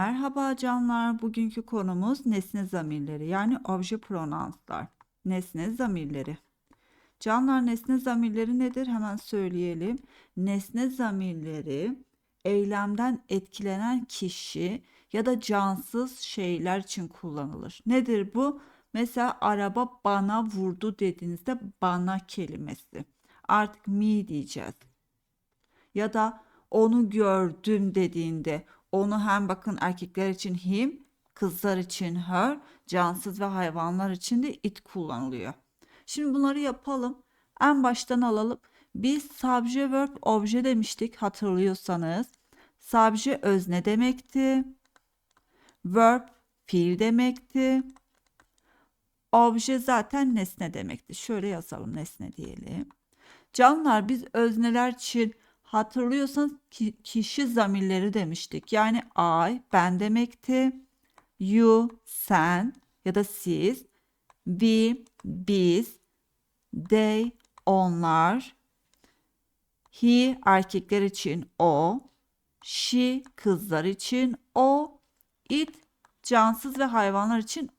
Merhaba canlar. Bugünkü konumuz nesne zamirleri yani obje pronanslar. Nesne zamirleri. Canlar nesne zamirleri nedir? Hemen söyleyelim. Nesne zamirleri eylemden etkilenen kişi ya da cansız şeyler için kullanılır. Nedir bu? Mesela araba bana vurdu dediğinizde bana kelimesi. Artık mi diyeceğiz. Ya da onu gördüm dediğinde onu hem bakın erkekler için him, kızlar için her, cansız ve hayvanlar için de it kullanılıyor. Şimdi bunları yapalım. En baştan alalım. Biz subject verb obje demiştik hatırlıyorsanız. Subject özne demekti. Verb fiil demekti. Obje zaten nesne demekti. Şöyle yazalım nesne diyelim. Canlar biz özneler için hatırlıyorsanız ki, kişi zamirleri demiştik. Yani I ben demekti. You sen ya da siz. We biz. They onlar. He erkekler için o. She kızlar için o. It cansız ve hayvanlar için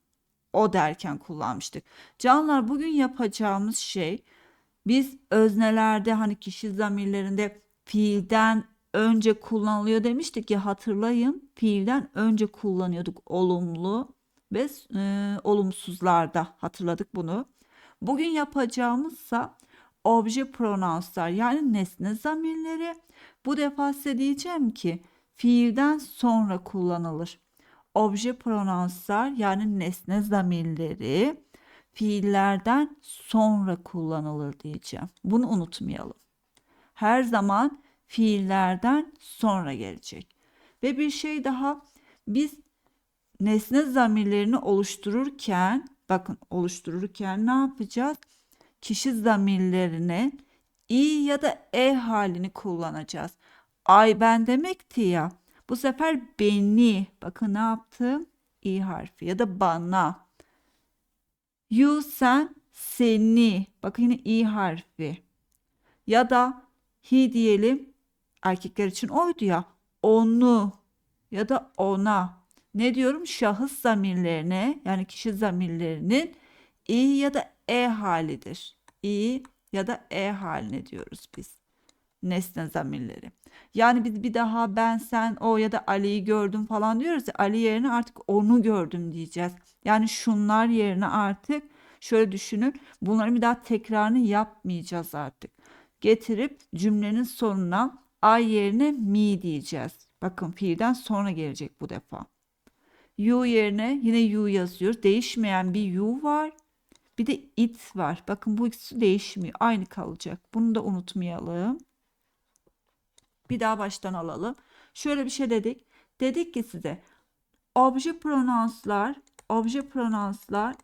o derken kullanmıştık. Canlar bugün yapacağımız şey biz öznelerde hani kişi zamirlerinde fiilden önce kullanılıyor demiştik ya hatırlayın. Fiilden önce kullanıyorduk olumlu ve e, olumsuzlarda hatırladık bunu. Bugün yapacağımızsa obje pronanslar yani nesne zamirleri. Bu defa size diyeceğim ki fiilden sonra kullanılır. Obje pronanslar yani nesne zamirleri fiillerden sonra kullanılır diyeceğim. Bunu unutmayalım. Her zaman fiillerden sonra gelecek. Ve bir şey daha biz nesne zamirlerini oluştururken bakın oluştururken ne yapacağız? Kişi zamirlerine i ya da e halini kullanacağız. Ay ben demekti ya. Bu sefer beni bakın ne yaptım? i harfi ya da bana. You sen seni. Bakın yine i harfi. Ya da he diyelim. Erkekler için oydu ya. Onu ya da ona. Ne diyorum? Şahıs zamirlerine yani kişi zamirlerinin i ya da e halidir. i ya da e haline diyoruz biz. Nesne zamirleri. Yani biz bir daha ben sen o ya da Ali'yi gördüm falan diyoruz ya Ali yerine artık onu gördüm diyeceğiz. Yani şunlar yerine artık şöyle düşünün bunları bir daha tekrarını yapmayacağız artık. Getirip cümlenin sonuna ay yerine mi diyeceğiz. Bakın fiilden sonra gelecek bu defa. You yerine yine you yazıyoruz. Değişmeyen bir you var. Bir de it var. Bakın bu ikisi değişmiyor. Aynı kalacak. Bunu da unutmayalım. Bir daha baştan alalım. Şöyle bir şey dedik. Dedik ki size obje pronanslar, obje pronanslar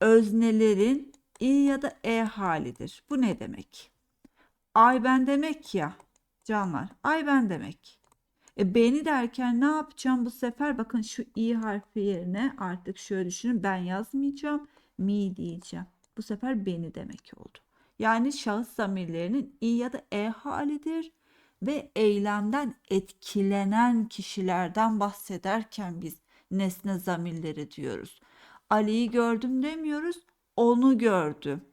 öznelerin i ya da e halidir. Bu ne demek? Ay ben demek ya canlar. Ay ben demek. E beni derken ne yapacağım bu sefer? Bakın şu i harfi yerine artık şöyle düşünün ben yazmayacağım. Mi diyeceğim. Bu sefer beni demek oldu. Yani şahıs zamirlerinin i ya da e halidir ve eylemden etkilenen kişilerden bahsederken biz nesne zamirleri diyoruz. Ali'yi gördüm demiyoruz, onu gördüm.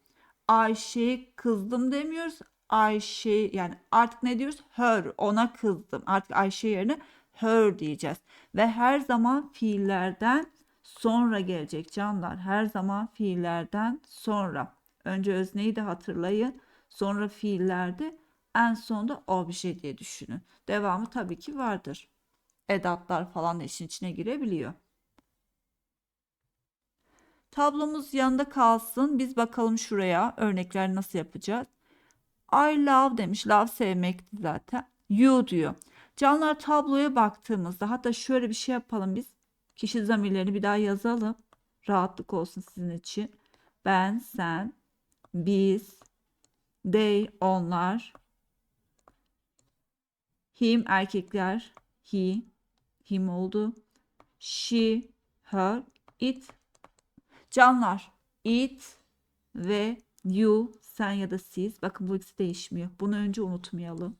Ayşe'yi kızdım demiyoruz, Ayşe yani artık ne diyoruz? Her ona kızdım. Artık Ayşe yerine her diyeceğiz. Ve her zaman fiillerden sonra gelecek canlar. Her zaman fiillerden sonra. Önce özneyi de hatırlayın. Sonra fiillerde en sonunda obje diye düşünün. Devamı tabii ki vardır. Edatlar falan da işin içine girebiliyor. Tablomuz yanında kalsın. Biz bakalım şuraya örnekler nasıl yapacağız. I love demiş. Love sevmekti zaten. You diyor. Canlar tabloya baktığımızda hatta şöyle bir şey yapalım biz. Kişi zamirlerini bir daha yazalım. Rahatlık olsun sizin için. Ben, sen, biz, they, onlar, him erkekler, he, him oldu. She, her, it. Canlar, it ve you sen ya da siz. Bakın bu ikisi değişmiyor. Bunu önce unutmayalım.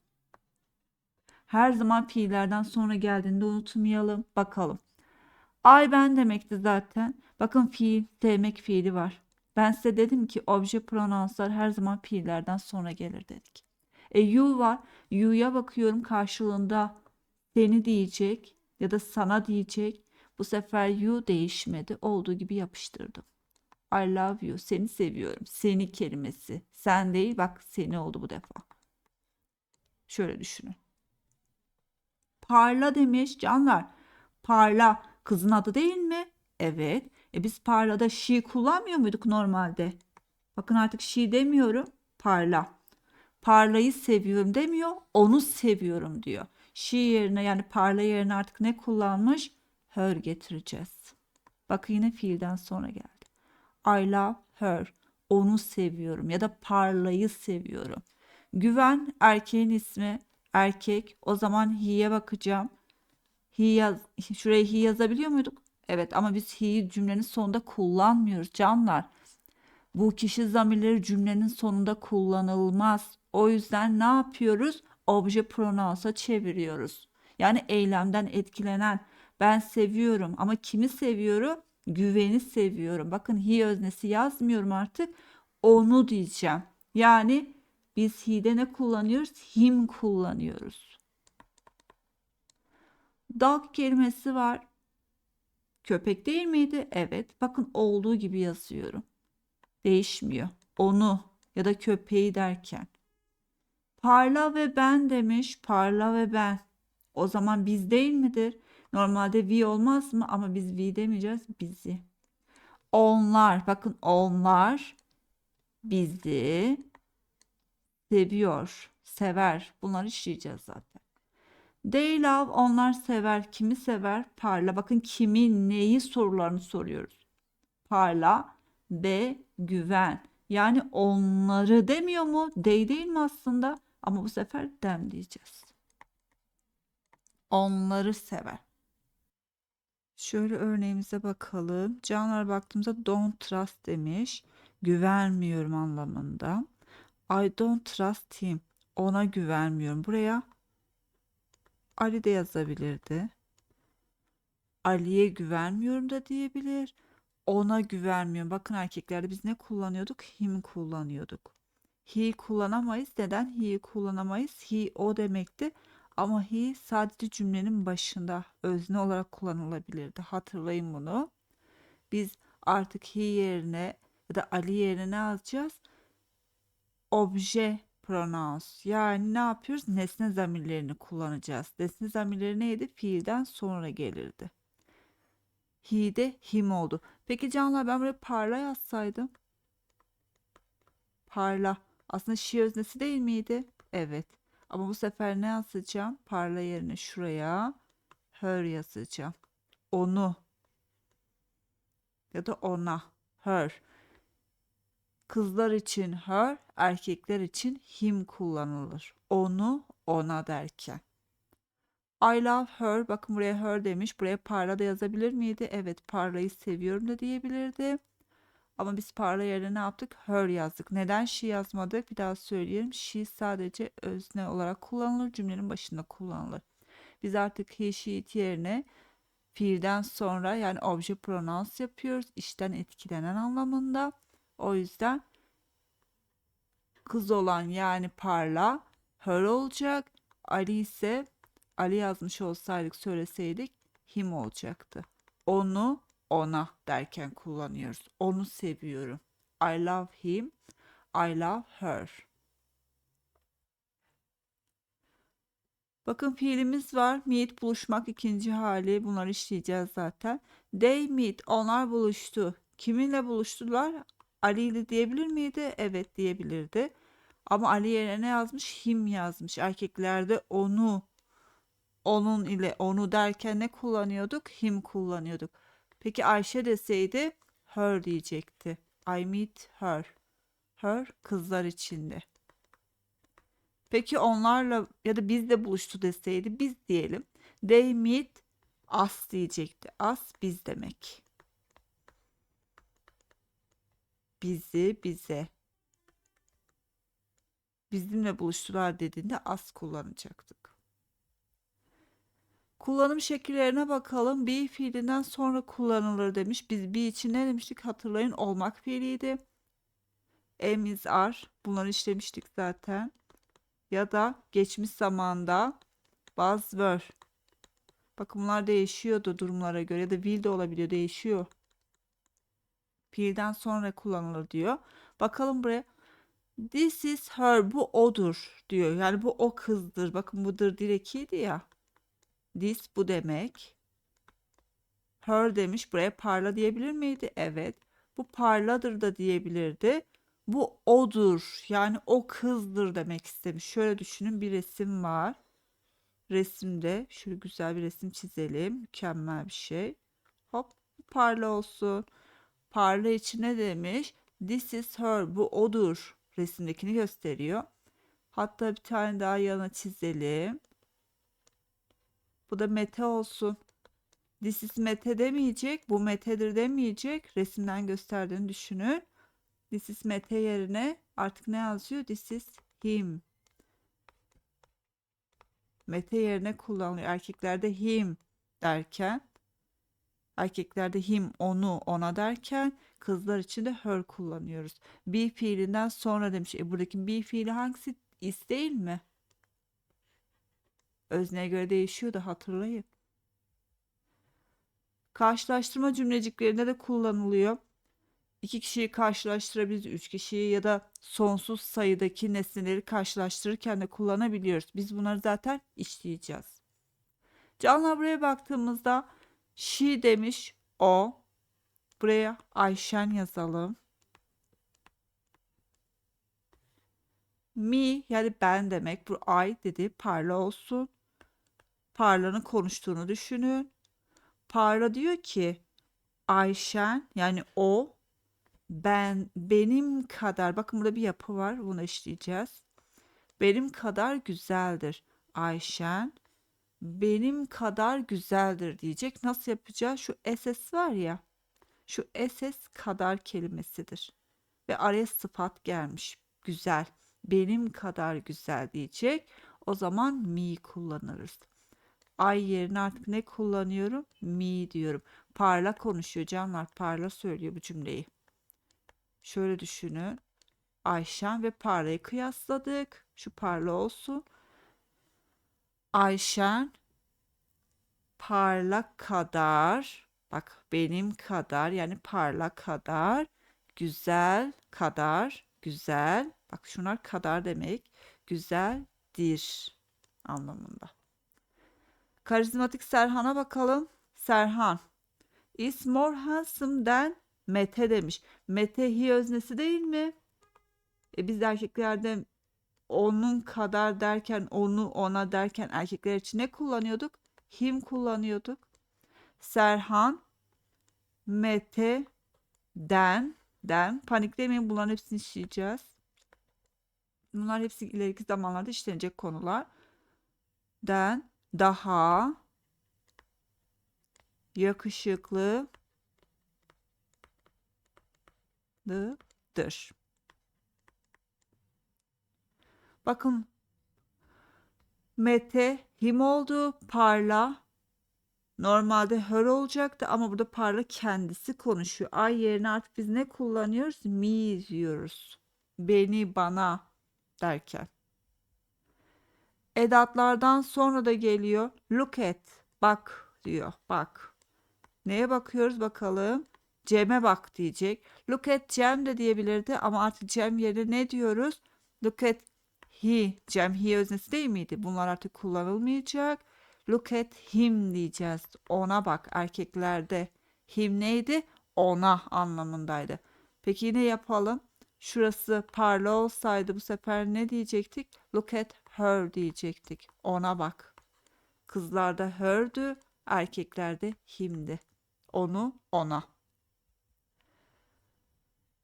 Her zaman fiillerden sonra geldiğinde unutmayalım. Bakalım. I ben demekti zaten. Bakın fiil, sevmek fiili var. Ben size dedim ki obje pronounslar her zaman fiillerden sonra gelir dedik. E you var. You'ya bakıyorum karşılığında seni diyecek ya da sana diyecek. Bu sefer you değişmedi. Olduğu gibi yapıştırdım. I love you. Seni seviyorum. Seni kelimesi. Sen değil bak seni oldu bu defa. Şöyle düşünün. Parla demiş canlar. Parla kızın adı değil mi? Evet. E biz parlada she kullanmıyor muyduk normalde? Bakın artık she demiyorum. Parla. Parlayı seviyorum demiyor. Onu seviyorum diyor. She yerine yani parla yerine artık ne kullanmış? Her getireceğiz. Bakın yine fiilden sonra geldi. I love her. Onu seviyorum ya da parlayı seviyorum. Güven erkeğin ismi. Erkek. O zaman he'ye bakacağım. He yaz, şuraya he yazabiliyor muyduk? Evet ama biz he'yi cümlenin sonunda kullanmıyoruz canlar. Bu kişi zamirleri cümlenin sonunda kullanılmaz. O yüzden ne yapıyoruz? Obje pronouns'a çeviriyoruz. Yani eylemden etkilenen. Ben seviyorum ama kimi seviyorum? Güveni seviyorum. Bakın he öznesi yazmıyorum artık. Onu diyeceğim. Yani biz he'de ne kullanıyoruz? Him kullanıyoruz. Dog kelimesi var. Köpek değil miydi? Evet. Bakın olduğu gibi yazıyorum. Değişmiyor. Onu ya da köpeği derken. Parla ve ben demiş. Parla ve ben. O zaman biz değil midir? Normalde we olmaz mı? Ama biz we demeyeceğiz. Bizi. Onlar. Bakın onlar bizi seviyor. Sever. Bunları işleyeceğiz zaten. They love onlar sever. Kimi sever? Parla. Bakın kimi neyi sorularını soruyoruz. Parla ve güven. Yani onları demiyor mu? They değil mi aslında? Ama bu sefer them diyeceğiz. Onları sever. Şöyle örneğimize bakalım. Canlar baktığımızda don't trust demiş. Güvenmiyorum anlamında. I don't trust him. Ona güvenmiyorum. Buraya Ali de yazabilirdi. Ali'ye güvenmiyorum da diyebilir. Ona güvenmiyorum. Bakın erkeklerde biz ne kullanıyorduk? Him kullanıyorduk. He kullanamayız. Neden he'yi kullanamayız? He o demekti. Ama he sadece cümlenin başında özne olarak kullanılabilirdi. Hatırlayın bunu. Biz artık he yerine ya da Ali yerine ne yazacağız? Obje pronouns. Yani ne yapıyoruz? Nesne zamirlerini kullanacağız. Nesne zamirleri neydi? Fiilden sonra gelirdi. He de him oldu. Peki canlar ben buraya parla yazsaydım. Parla. Aslında she öznesi değil miydi? Evet. Ama bu sefer ne yazacağım? Parla yerine şuraya her yazacağım. Onu ya da ona. Her. Kızlar için her, erkekler için him kullanılır. Onu ona derken. I love her. Bakın buraya her demiş. Buraya parla da yazabilir miydi? Evet parlayı seviyorum da diyebilirdi. Ama biz parla yerine ne yaptık? Her yazdık. Neden she yazmadık? Bir daha söyleyelim. She sadece özne olarak kullanılır. Cümlenin başında kullanılır. Biz artık he, she, it yerine fiilden sonra yani obje pronouns yapıyoruz. İşten etkilenen anlamında. O yüzden kız olan yani parla her olacak. Ali ise Ali yazmış olsaydık söyleseydik him olacaktı. Onu ona derken kullanıyoruz. Onu seviyorum. I love him. I love her. Bakın fiilimiz var. Meet buluşmak ikinci hali. Bunları işleyeceğiz zaten. They meet. Onlar buluştu. Kiminle buluştular? Ali ile diyebilir miydi? Evet diyebilirdi. Ama Ali yerine ne yazmış? Him yazmış. Erkeklerde onu onun ile onu derken ne kullanıyorduk? Him kullanıyorduk. Peki Ayşe deseydi her diyecekti. I meet her. Her kızlar içinde. Peki onlarla ya da bizle buluştu deseydi biz diyelim. They meet us diyecekti. Us biz demek. Bizi bize. Bizimle buluştular dediğinde us kullanacaktık. Kullanım şekillerine bakalım. Be fiilinden sonra kullanılır demiş. Biz be için ne demiştik? Hatırlayın olmak fiiliydi. Am is are. Bunları işlemiştik zaten. Ya da geçmiş zamanda was were. Bakın bunlar değişiyordu durumlara göre ya da will de olabiliyor değişiyor. Fiilden sonra kullanılır diyor. Bakalım buraya. This is her. Bu odur diyor. Yani bu o kızdır. Bakın budur direkiydi ya. This bu demek. Her demiş. Buraya parla diyebilir miydi? Evet. Bu parladır da diyebilirdi. Bu odur. Yani o kızdır demek istemiş. Şöyle düşünün bir resim var. Resimde şöyle güzel bir resim çizelim. Mükemmel bir şey. Hop parla olsun. Parla için ne demiş? This is her. Bu odur. Resimdekini gösteriyor. Hatta bir tane daha yana çizelim. Bu da Mete olsun. This is Mete demeyecek. Bu Mete'dir demeyecek. Resimden gösterdiğini düşünün. This is Mete yerine artık ne yazıyor? This is him. Mete yerine kullanılıyor. Erkeklerde him derken erkeklerde him onu ona derken kızlar için de her kullanıyoruz. Be fiilinden sonra demiş. E buradaki be fiili hangisi? Is değil mi? Özneye göre değişiyor da hatırlayın. Karşılaştırma cümleciklerinde de kullanılıyor. İki kişiyi karşılaştırabiliriz, üç kişiyi ya da sonsuz sayıdaki nesneleri karşılaştırırken de kullanabiliyoruz. Biz bunları zaten işleyeceğiz. Canlar buraya baktığımızda she demiş o. Buraya Ayşen yazalım. Me yani ben demek. Bu I dedi parla olsun. Parla'nın konuştuğunu düşünün. Parla diyor ki Ayşen yani o ben benim kadar bakın burada bir yapı var bunu işleyeceğiz. Benim kadar güzeldir. Ayşen benim kadar güzeldir diyecek. Nasıl yapacağız? Şu SS var ya. Şu SS kadar kelimesidir. Ve araya sıfat gelmiş. Güzel. Benim kadar güzel diyecek. O zaman me kullanırız. Ay yerine artık ne kullanıyorum? Me diyorum. Parla konuşuyor canlar. Parla söylüyor bu cümleyi. Şöyle düşünün. Ayşen ve Parla'yı kıyasladık. Şu Parla olsun. Ayşen Parla kadar bak benim kadar yani Parla kadar güzel kadar güzel bak şunlar kadar demek güzeldir anlamında. Karizmatik Serhan'a bakalım. Serhan is more handsome than Mete demiş. Mete hi öznesi değil mi? E biz erkeklerde onun kadar derken onu ona derken erkekler için ne kullanıyorduk? Him kullanıyorduk. Serhan Mete den den paniklemeyin bunların hepsini işleyeceğiz. Bunlar hepsi ileriki zamanlarda işlenecek konular. Den daha yakışıklı dır. Bakın Mete him oldu. Parla normalde her olacaktı ama burada parla kendisi konuşuyor. Ay yerine artık biz ne kullanıyoruz? Me diyoruz. Beni bana derken. Edatlardan sonra da geliyor. Look at. Bak diyor. Bak. Neye bakıyoruz bakalım? Cem'e bak diyecek. Look at Cem de diyebilirdi ama artık Cem yerine ne diyoruz? Look at he. Cem he öznesi değil miydi? Bunlar artık kullanılmayacak. Look at him diyeceğiz. Ona bak erkeklerde. Him neydi? Ona anlamındaydı. Peki yine yapalım. Şurası parla olsaydı bu sefer ne diyecektik? Look at her diyecektik. Ona bak. Kızlarda her'dü, erkeklerde himdi. Onu ona.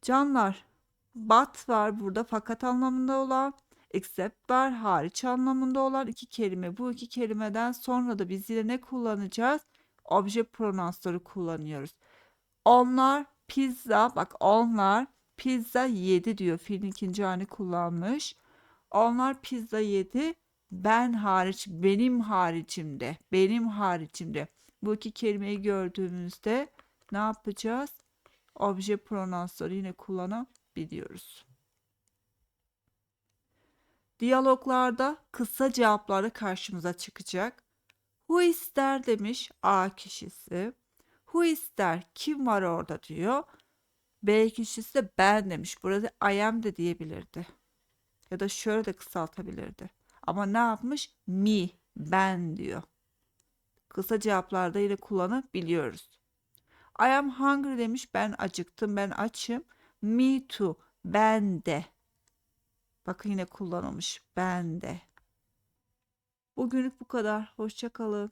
Canlar, but var burada fakat anlamında olan, except var hariç anlamında olan iki kelime. Bu iki kelimeden sonra da biz yine ne kullanacağız? Obje pronansları kullanıyoruz. Onlar pizza, bak onlar pizza yedi diyor. Fiilin ikinci halini kullanmış. Onlar pizza yedi. Ben hariç, benim haricimde, benim haricimde. Bu iki kelimeyi gördüğümüzde ne yapacağız? Obje pronansları yine kullanabiliyoruz. Diyaloglarda kısa cevapları karşımıza çıkacak. Who ister demiş A kişisi. Who ister kim var orada diyor. B kişisi de ben demiş. Burada I am de diyebilirdi. Ya da şöyle de kısaltabilirdi. Ama ne yapmış? Me, ben diyor. Kısa cevaplarda yine kullanabiliyoruz. I am hungry demiş. Ben acıktım, ben açım. Me too, ben de. Bakın yine kullanılmış. Ben de. Bugünlük bu kadar. Hoşça kalın.